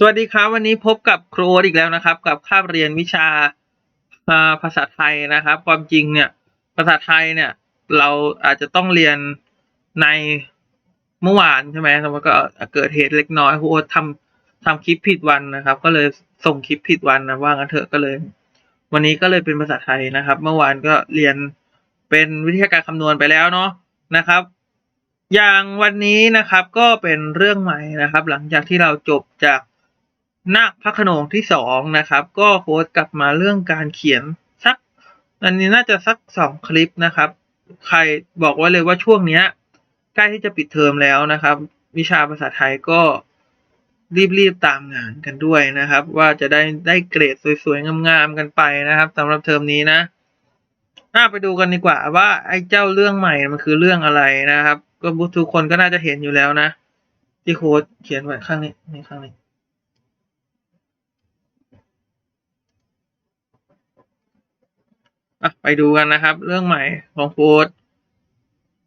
สวัสดีครับ วันนี้พบกับครูอีกแล้วนะครับ กับคาบเรียนวิชาภาษาไทยนะครับ ความจริงเนี่ยภาษาไทยเนี่ยเราอาจจะต้องเรียนในเมื่อวานใช่ไหมแต่ว่าก็เกิดเหตุเล็กน้อยครูทำทำคลิปผิดวันนะครับ ก็เลยส่งคลิปผิดวันนะว่างั้นเถอะก็เลย วันนี้ก็เลยเป็นภาษาไทยนะครับ เมื่อวานก็เรียนเป็นวิทยาการคำนวณไปแล้วเนาะนะครับอย่างวันนี้นะครับก็เป็นเรื่องใหม่นะครับ หลังจากที่เราจบจาก นาคพระขนงที่สองนะครับ ก็โค้ดกลับมาเรื่องการเขียนสัก อันนี้น่าจะสักสองคลิปนะครับ ใครบอกไว้เลยว่าช่วงเนี้ยใกล้ที่จะปิดเทอมแล้วนะครับ วิชาภาษาไทยก็รีบๆตามงานกันด้วยนะครับ ว่าจะได้ได้เกรดสวยๆงามๆกันไปนะครับสำหรับเทอมนี้นะน่าไปดูกันดีกว่าว่าไอ้เจ้าเรื่องใหม่มันคือเรื่องอะไรนะครับ ก็ทุกคนก็น่าจะเห็นอยู่แล้วนะ ที่โค้ดเขียนไว้ข้างนี้นี่ข้างนี้ อะไปดูกันนะครับ เรื่องใหม่ของโค้ด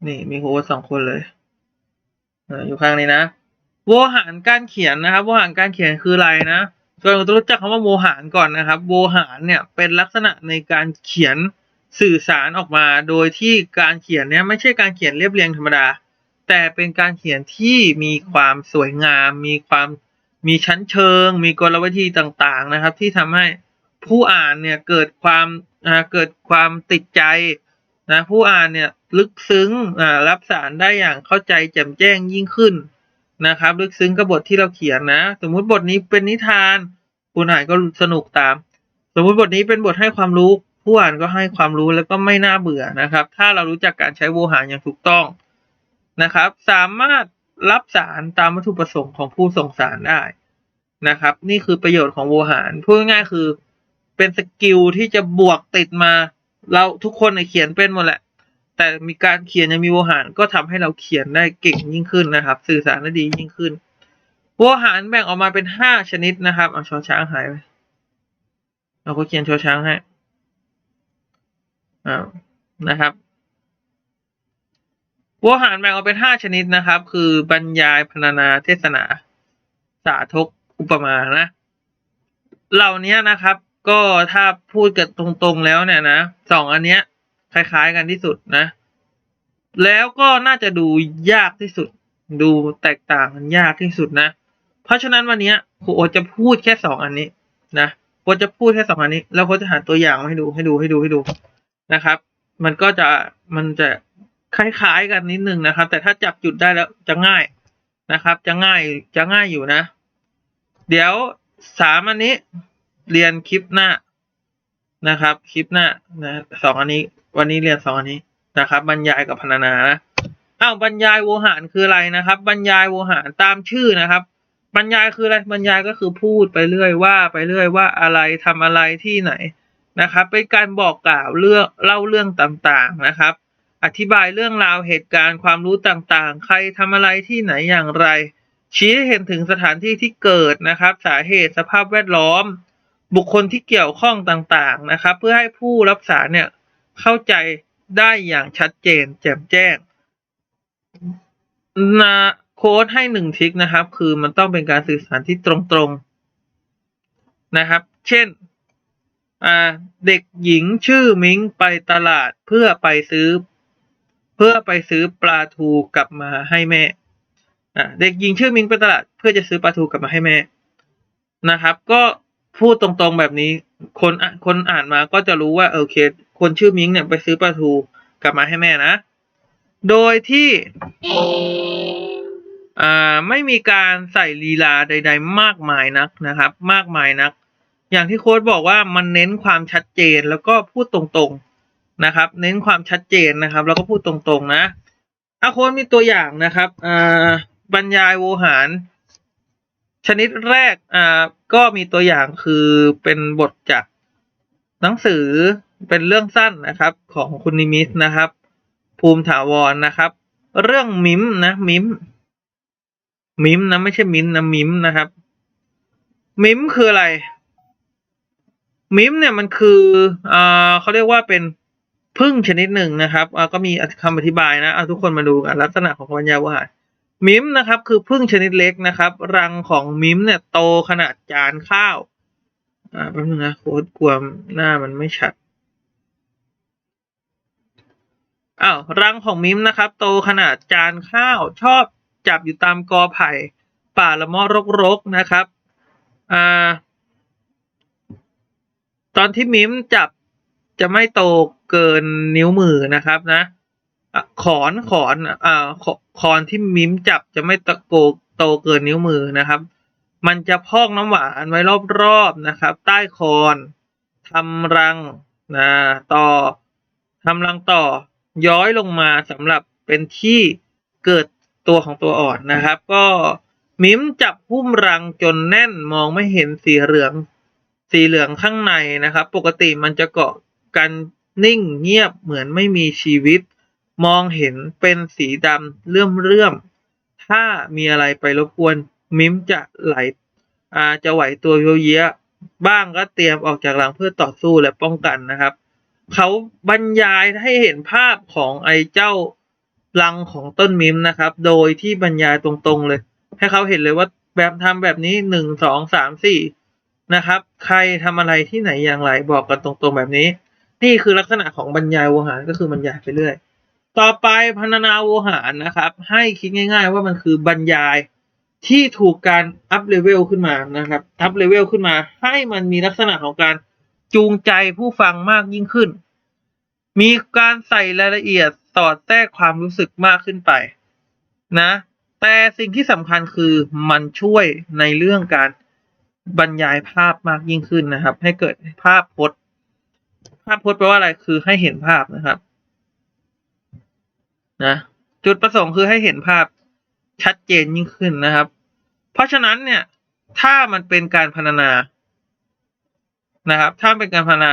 นี่มีโค้ดสองคนเลยอยู่ข้างนี้นะโวหารการเขียนนะครับโวหารการเขียนคืออะไรนะส่วนต้องรู้จักคำว่าโวหารก่อนนะครับโวหารเนี่ยเป็นลักษณะในการเขียนสื่อสารออกมา โดยที่การเขียนเนี่ยไม่ใช่การเขียนเรียบเรียงธรรมดา แต่เป็นการเขียนที่มีความสวยงาม มีความมีชั้นเชิง มีกลวิธีต่างๆนะครับ ที่ทำให้ ผู้อ่านเนี่ยเกิดความเกิดความติดใจนะผู้อ่านเนี่ยลึกซึ้งอ่ารับสารได้อย่างเข้าใจแจ่มแจ้งยิ่งขึ้นนะครับ ลึกซึ้งกับบทที่เราเขียนนะ สมมุติบทนี้เป็นนิทานผู้อ่านก็สนุกตาม สมมุติบทนี้เป็นบทให้ความรู้ ผู้อ่านก็ให้ความรู้แล้วก็ไม่น่าเบื่อนะครับ ถ้าเรารู้จักการใช้โวหารอย่างถูกต้องนะครับ สามารถรับสารตามวัตถุประสงค์ของผู้ส่งสารได้นะครับ นี่คือประโยชน์ของโวหารพูดง่ายๆคือ เป็นสกิลที่จะบวกติดมาเราทุกคนเขียนเป็นหมดแหละ แต่มีการเขียนยังมีโวหารก็ทำให้เราเขียนได้เก่งยิ่งขึ้นนะครับ สื่อสารได้ดียิ่งขึ้นโวหารแบ่งออกมาเป็นห้าชนิดนะครับเอาชอช้างหายไปเราก็เขียนชอช้างให้อ่านะครับโวหารแบ่งออกเป็นห้าชนิดนะครับ คือบรรยายพรรณนาเทศนา สาธกอุปมานะ เหล่านี้นะครับ ก็ถ้าพูดกันตรงๆแล้วเนี่ยนะสองอันเนี้ย คล้ายๆกันที่สุดนะ แล้วก็น่าจะดูยากที่สุด ดูแตกต่างกันยากที่สุดนะ เพราะฉะนั้นวันนี้ครูโอจะพูดแค่สองอันนี้นะโอจะพูดแค่สองอันนี้ แล้วโอตจะหาตัวอย่างมาให้ดูให้ดูให้ดูให้ดูนะครับ มันก็จะมันจะคล้ายๆกันนิดนึงนะครับ แต่ถ้าจับจุดได้แล้วจะง่ายนะครับ จะง่ายจะง่ายอยู่นะ เดี๋ยวสามอันนี้ เรียนคลิปหน้านะครับ คลิปหน้านะสองอันนี้ วันนี้เรียนสองอันนี้นะครับ บรรยายกับพรรณนานะอ้าวบรรยายโวหารคืออะไรนะครับ บรรยายโวหารตามชื่อนะครับ บรรยายคืออะไรบรรยายก็คือพูดไปเรื่อยว่าไปเรื่อยว่าอะไรทำอะไรที่ไหนนะครับ เป็นการบอกกล่าวเรื่องเล่าเรื่องต่างๆนะครับ อธิบายเรื่องราวเหตุการณ์ความรู้ต่างๆ ใครทำอะไรที่ไหนอย่างไร ชี้ให้เห็นถึงสถานที่ที่เกิดนะครับ สาเหตุสภาพแวดล้อม บุคคลที่เกี่ยวข้องต่างๆนะครับ เพื่อให้ผู้รับสารเนี่ยเข้าใจได้อย่างชัดเจน แจ่มแจ้งนะโค้ดให้หนึ่งทิกนะครับ คือมันต้องเป็นการสื่อสารที่ตรงๆนะครับ เช่นเด็กหญิงชื่อมิงไปตลาดเพื่อไปซื้อ เพื่อไปซื้อปลาทูกลับมาให้แม่เด็กหญิงชื่อมิงไปตลาด เพื่อจะซื้อปลาทูกลับมาให้แม่นะครับ ก็ พูดตรงๆแบบนี้ คนอะคนอ่านมาก็จะรู้ว่าโอเค คนชื่อมิงเนี่ยไปซื้อปลาทูกลับมาให้แม่นะ โดยที่อ่าไม่มีการใส่ลีลาใด ๆ มากมายนักนะครับ มากมายนัก อย่างที่โค้ดบอกว่ามันเน้นความชัดเจนแล้วก็พูดตรงๆนะครับ เน้นความชัดเจนนะครับ แล้วก็พูดตรงๆนะอาโค้ดมีตัวอย่างนะครับอ่าบรรยายโวหาร ชนิดแรกอ่าก็มีตัวอย่างคือเป็นบทจากหนังสือเป็นเรื่องสั้นนะครับของคุณนิมิตนะครับ ภูมิถาวรนะครับ เรื่องมิมนะมิมมิมนะไม่ใช่มินนะมิมนะครับ มิมคืออะไร มิมเนี่ยมันคืออ่าเขาเรียกว่าเป็นพึ่งชนิดหนึ่งนะครับอ่าก็มีคำอธิบายนะเอาทุกคนมาดูกันลักษณะของบรรยาวหาร มิมนะครับคือพึ่งชนิดเล็กนะครับ รังของมิมเนี่ยโตขนาดจานข้าว อ่าแป๊บนึงนะโค้ดกลัวหน้ามันไม่ชัดอ้าวรังของมิมนะครับ โตขนาดจานข้าว ชอบจับอยู่ตามกอไผ่ ป่าละมอรกๆนะครับอ่าตอนที่มิมจับจะไม่โตเกินนิ้วมือนะครับนะ ขอนขอนอ่าขอนที่มิ้มจับจะไม่ตะโกโตเกินนิ้วมือนะครับ มันจะพอกน้ำหวานไว้รอบๆนะครับ ใต้คอนทำรังนะต่อทำรังต่อย้อยลงมาสำหรับเป็นที่เกิดตัวของตัวอ่อนนะครับ ก็มิ้มจับหุ้มรังจนแน่นมองไม่เห็นสีเหลือง สีเหลืองข้างในนะครับ ปกติมันจะเกาะกันนิ่งเงียบเหมือนไม่มีชีวิต มองเห็นเป็นสีดำเลื่อมเลื่อมๆ ถ้ามีอะไรไปรบกวน มิมจะไหลอาจะไหวตัวเยียวเยียบ้างก็เตรียมออกจากรังเพื่อต่อสู้และป้องกันนะครับ เขาบรรยายให้เห็นภาพของไอ้เจ้ารังของต้นมิมนะครับ โดยที่บรรยายตรงๆเลย ให้เขาเห็นเลยว่าแบบทำแบบนี้หนึ่งสองสามสี่นะครับ ใครทำอะไรที่ไหนอย่างไรบอกกันตรงๆแบบนี้ นี่คือลักษณะของบรรยายโวหารก็คือบรรยายไปเรื่อย ต่อไปพรรณนาโวหารนะครับ ให้คิดง่าย ๆ ว่ามันคือบรรยายที่ถูกการอัพเลเวลขึ้นมานะครับอัพเลเวลขึ้นมา ให้มันมีลักษณะของการจูงใจผู้ฟังมากยิ่งขึ้น มีการใส่รายละเอียดสอดแทรกความรู้สึกมากขึ้นไป นะ แต่สิ่งที่สำคัญคือมันช่วยในเรื่องการบรรยายภาพมากยิ่งขึ้นนะครับ ให้เกิดภาพพจน์ ภาพพจน์แปลว่าอะไรคือให้เห็นภาพนะครับ นะจุดประสงค์คือให้เห็นภาพชัดเจนยิ่งขึ้นนะครับ เพราะฉะนั้นเนี่ย ถ้ามันเป็นการพรรณนานะครับ ถ้าเป็นการพรรณนา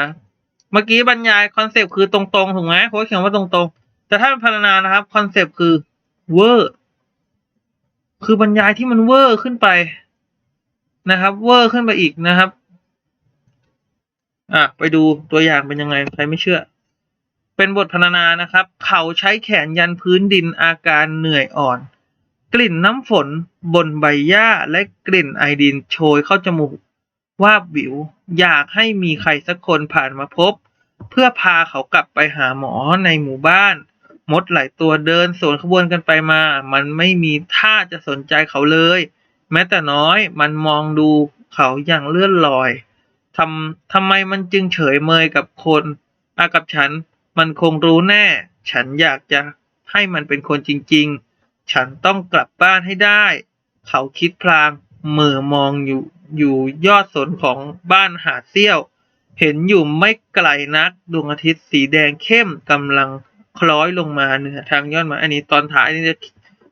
เมื่อกี้บรรยายคอนเซปต์คือตรงๆถูกไหมโค้ชเขียนว่าตรงๆ แต่ถ้าเป็นพรรณนานะครับคอนเซปต์คือเวอร์คือบรรยายที่มันเวอร์ขึ้นไปนะครับ เวอร์ขึ้นไปอีกนะครับ อะไปดูตัวอย่างเป็นยังไงใครไม่เชื่อ เป็นบทพรรณนานะครับ เขาใช้แขนยันพื้นดินอาการเหนื่อยอ่อน กลิ่นน้ำฝนบนใบหญ้าและกลิ่นไอดินโชยเข้าจมูกวาบวิว อยากให้มีใครสักคนผ่านมาพบ เพื่อพาเขากลับไปหาหมอในหมู่บ้าน มดหลายตัวเดินสวนขบวนกันไปมา มันไม่มีท่าจะสนใจเขาเลย แม้แต่น้อยมันมองดูเขาอย่างเลื่อนลอยทำทำไมมันจึงเฉยเมยกับคนอากับฉัน มันคงรู้แน่ ฉันอยากจะให้มันเป็นคนจริง ๆ ฉันต้องกลับบ้านให้ได้ เขาคิดพลางเหมือมองอยู่อยู่ยอดสนของบ้านหาดเซี่ยว เห็นอยู่ไม่ไกลนักดวงอาทิตย์สีแดงเข้มกำลังคล้อยลงมาเหนือทางยอดไม้อันนี้ตอนท้ายนี่จะ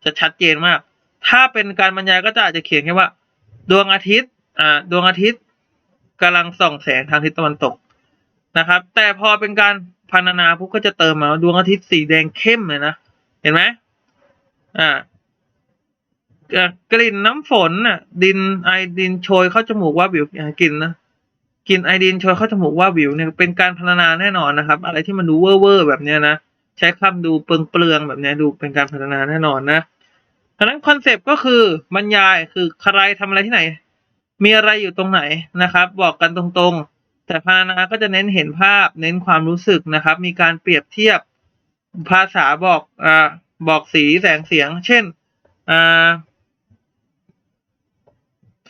จะชัดเจนมาก ถ้าเป็นการบรรยายก็จะอาจจะเขียนแค่ว่า ดวงอาทิตย์อ่าดวงอาทิตย์กำลังส่องแสงทางทิศตะวันตกนะครับ แต่พอเป็นการ พรรณนาปุ๊บก็จะเติมมาดวงอาทิตย์สีแดงเข้มเลยนะ เห็นไหมอ่ากลิ่นน้ำฝนน่ะ ดินไอดินโชยเข้าจมูกว่าบิวอ่ากลิ่นนะกลิ่นไอดินโชยเข้าจมูกว่าบิวเนี่ยเป็นการพรรณนาแน่นอนนะครับ อะไรที่มันดูเว่อร์แบบเนี้ยนะใช้คำดูเปลืองเปลืองแบบเนี้ยดูเป็นการพรรณนาแน่นอนนะดังนั้นคอนเซปต์ก็คือบรรยายคือใครทำอะไรที่ไหน มีอะไรอยู่ตรงไหนนะครับ บอกกันตรงๆ แต่พรรณนาก็จะเน้นเห็นภาพ เน้นความรู้สึกนะครับ มีการเปรียบเทียบภาษาบอกอ่าบอกสีแสงเสียง เช่นอ่า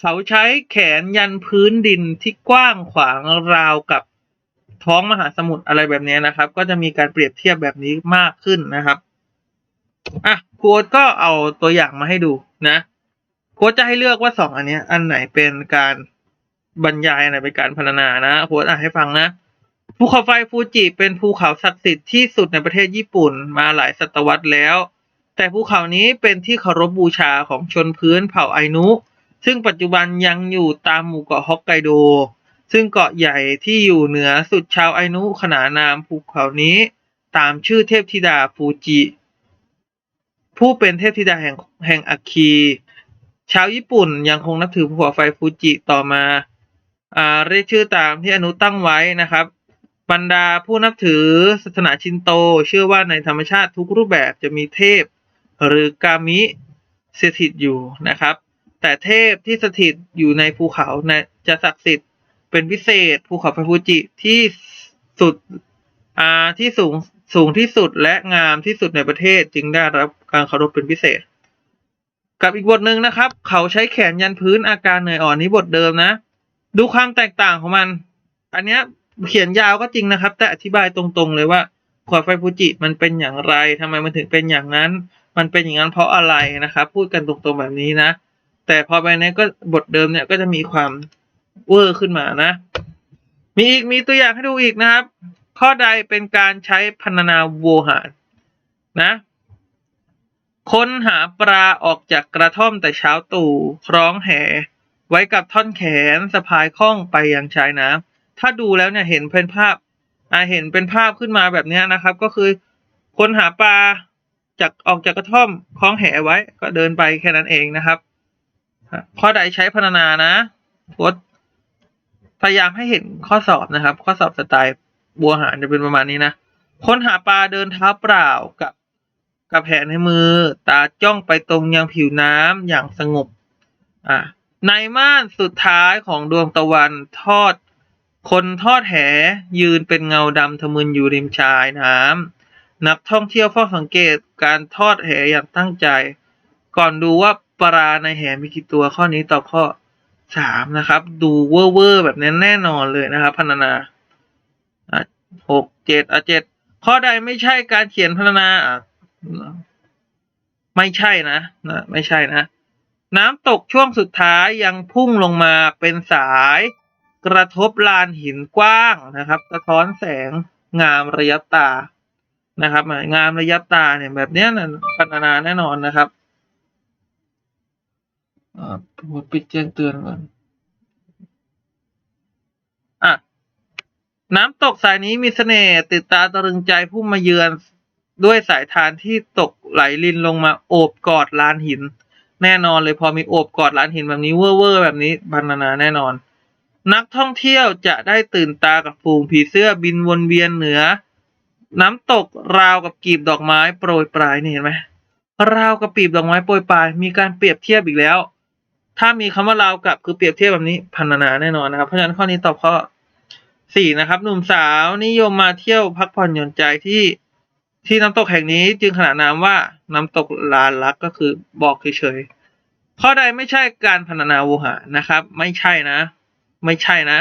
เขาใช้แขนยันพื้นดินที่กว้างขวางราวกับท้องมหาสมุทรอะไรแบบนี้นะครับ ก็จะมีการเปรียบเทียบแบบนี้มากขึ้นนะครับอะโค้ดก็เอาตัวอย่างมาให้ดูนะโค้ชจะให้เลือกว่าสองอันนี้อันไหนเป็นการ บรรยายอันไหนเป็นการพรรณนานะโค้ชอ่านให้ฟังนะภูเขาไฟฟูจิเป็นภูเขาศักดิ์สิทธิ์ที่สุดในประเทศญี่ปุ่นมาหลายศตวรรษแล้ว แต่ภูเขานี้เป็นที่เคารพบูชาของชนพื้นเผ่าไอนุ ซึ่งปัจจุบันยังอยู่ตามหมู่เกาะฮอกไกโด ซึ่งเกาะใหญ่ที่อยู่เหนือสุดชาวไอนุขนานนามภูเขานี้ตามชื่อเทพธิดาฟูจิ ผู้เป็นเทพธิดาแห่งแห่งอัคคี ชาวญี่ปุ่นยังคงนับถือภูเขาไฟฟูจิต่อมา เรียกชื่อตามที่อนุตั้งไว้นะครับ บรรดาผู้นับถือศาสนาชินโต เชื่อว่าในธรรมชาติทุกรูปแบบจะมีเทพ หรือกามิสถิตอยู่นะครับ แต่เทพที่สถิตอยู่ในภูเขานะจะศักดิ์สิทธิ์เป็นพิเศษภูเขาไฟฟูจิที่สุดอ่าที่สูงสูงที่สุดและงามที่สุดในประเทศจึงได้รับการเคารพเป็นพิเศษ กับอีกบทหนึ่งนะครับ เขาใช้แขนยันพื้นอาการเหนื่อยอ่อนนี้บทเดิมนะ ดูความแตกต่างของมัน อันเนี้ยเขียนยาวก็จริงนะครับ แต่อธิบายตรงๆเลยว่าขวดไฟฟูจิมันเป็นอย่างไรทำไมมันถึงเป็นอย่างนั้น มันเป็นอย่างนั้นเพราะอะไรนะครับ พูดกันตรงๆแบบนี้นะ แต่พอไปเนี้ยก็บทเดิมเนี่ยก็จะมีความเวอร์ขึ้นมานะ มีอีกมีตัวอย่างให้ดูอีกนะครับ ข้อใดเป็นการใช้พรรณนาโวหารนะ ค้นหาปลาออกจากกระท่อมแต่เช้าตู่คล้องแห ไว้กับท่อนแขนสะพายข้องไปยังชายน้ำถ้าดูแล้วเนี่ยเห็นเป็นภาพอ่าเห็นเป็นภาพขึ้นมาแบบนี้นะครับ ก็คือคนหาปลาจากออกจากกระท่อมคล้องแหไว้ ก็เดินไปแค่นั้นเองนะครับข้อใดใช้พรรณนานะโค้ดพยายามให้เห็นข้อสอบนะครับ ข้อสอบสไตล์บัวหารจะเป็นประมาณนี้นะค้นหาปลาเดินเท้าเปล่ากับกับแผนในมือ ตาจ้องไปตรงยังผิวน้ำอย่างสงบ อ่า ในม่านสุดท้ายของดวงตะวันทอด คนทอดแหยืนเป็นเงาดำทะมึนอยู่ริมชายน้ำนักท่องเที่ยวเฝ้าสังเกตการทอดแหอย่างตั้งใจ ก่อนดูว่าปลาในแหมีกี่ตัวข้อนี้ตอบข้อสามนะครับ ดูเวอร์เวอร์แบบนี้แน่นอนเลยนะครับพรรณนาอะหกเจ็ดอะเจ็ดข้อใดไม่ใช่การเขียนพรรณนาอะไม่ใช่นะนะ ไม่ใช่นะ น้ำตกช่วงสุดท้ายยังพุ่งลงมาเป็นสาย กระทบลานหินกว้างนะครับ สะท้อนแสงงามระยับตานะครับ งามระยับตาเนี่ยแบบเนี้ยนะพัฒนาแน่นอนนะครับอ่าผมปิดแจ้งเตือนก่อนอะน้ำตกสายนี้มีเสน่ห์ติดตาตรึงใจผู้มาเยือนด้วยสายทานที่ตกไหลลินลงมาโอบกอดลานหิน แน่นอนเลยพอมีโอบกอดลานหินแบบนี้เว่อร์แบบนี้บรรณนาแน่นอน นักท่องเที่ยวจะได้ตื่นตากับฝูงผีเสื้อบินวนเวียนเหนือ น้ำตกราวกับกีบดอกไม้โปรยปลายนี่เห็นไหมราวกับปีบดอกไม้โปรยปลายมีการเปรียบเทียบอีกแล้ว ถ้ามีคำว่าราวกับคือเปรียบเทียบแบบนี้พันนาแน่นอนนะครับเพราะฉะนั้นข้อนี้ตอบข้อสี่นะครับ หนุ่มสาวนิยมมาเที่ยวพักผ่อนหย่อนใจที่ ที่น้ำตกแห่งนี้จึงขนานนามว่าน้ำตกลานลักก็คือบอกเฉยๆข้อใดไม่ใช่การพรรณนาโวหานะครับ ไม่ใช่นะ ไม่ใช่นะ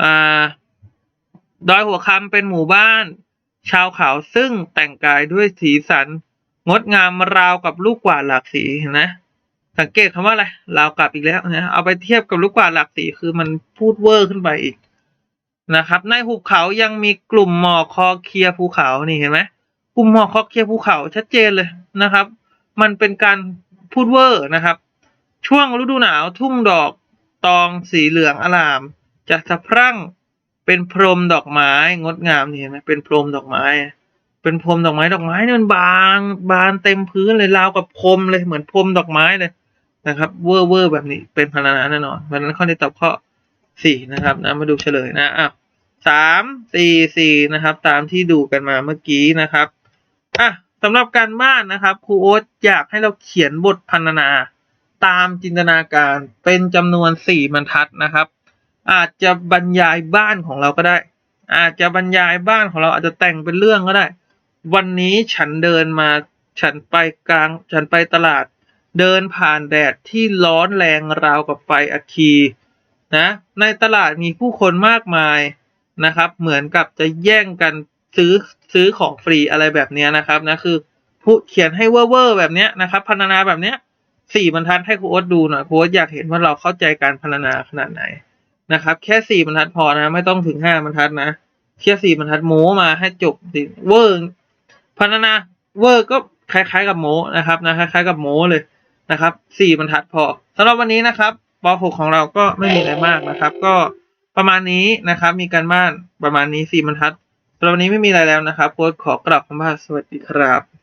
อ่าดอยหัวคำเป็นหมู่บ้าน ชาวเขาซึ่งแต่งกายด้วยสีสัน งดงามราวกับลูกกวาดหลากสีเห็นไหมสังเกตคำว่าอะไรราวกับอีกแล้วนะเอาไปเทียบกับลูกกวาดหลากสีคือมันพูดเวอร์ขึ้นไปอีก นะครับ ในหุบเขายังมีกลุ่มหมอกคอเคลียภูเขานี่เห็นไหมกลุ่มหมอกคอเคลียภูเขาชัดเจนเลยนะครับ มันเป็นการพูดเวอร์นะครับ ช่วงฤดูหนาวทุ่งดอกตองสีเหลืองอลาม จะสะพรั่งเป็นพรมดอกไม้งดงามนี่เห็นไหมเป็นพรมดอกไม้ เป็นพรมดอกไม้ดอกไม้นี่มันบางบานเต็มพื้นเลยราวกับพรมเลยเหมือนพรมดอกไม้เลยนะครับ เวอร์เวอร์แบบนี้เป็นพรรณนาแน่นอนเพราะฉะนั้นข้อนี้ตอบข้อ สี่นะครับนะมาดูเฉลยนะอะสามสี่สี่นะครับ ตามที่ดูกันมาเมื่อกี้นะครับอะสำหรับการบ้านนะครับครูโอ๊ตอยากให้เราเขียนบทพรรณนา ตามจินตนาการเป็นจำนวนสี่บรรทัดนะครับ อาจจะบรรยายบ้านของเราก็ได้ อาจจะบรรยายบ้านของเราอาจจะแต่งเป็นเรื่องก็ได้ วันนี้ฉันเดินมาฉันไปกลางฉันไปตลาด เดินผ่านแดดที่ร้อนแรงราวกับไฟอัคคี นะในตลาดมีผู้คนมากมายนะครับ เหมือนกับจะแย่งกันซื้อซื้อของฟรีอะไรแบบนี้นะครับนะคือผู้เขียนให้เวอร์แบบนี้นะครับพรรณนาแบบนี้สี่บรรทัดให้ครูโอ๊ตดูหน่อยครูโอ๊ตอยากเห็นว่าเราเข้าใจการพรรณนาขนาดไหนนะครับ แค่สี่บรรทัดพอนะ ไม่ต้องถึงห้าบรรทัดนะแค่สี่บรรทัดโม้มาให้จบสิเวอร์พรรณนาเวอร์ก็คล้ายๆกับโม้นะครับนะคล้ายๆกับโม้เลยนะครับสี่บรรทัดพอสำหรับวันนี้นะครับ ป .6 ของเราก็ไม่มีอะไรมากนะครับ ก็ประมาณนี้นะครับ มีการบ้านประมาณนี้สี่บรรทัดสำหรับวันนี้ไม่มีอะไรแล้วนะครับโค้ดขอกลับคำว่าสวัสดีครับ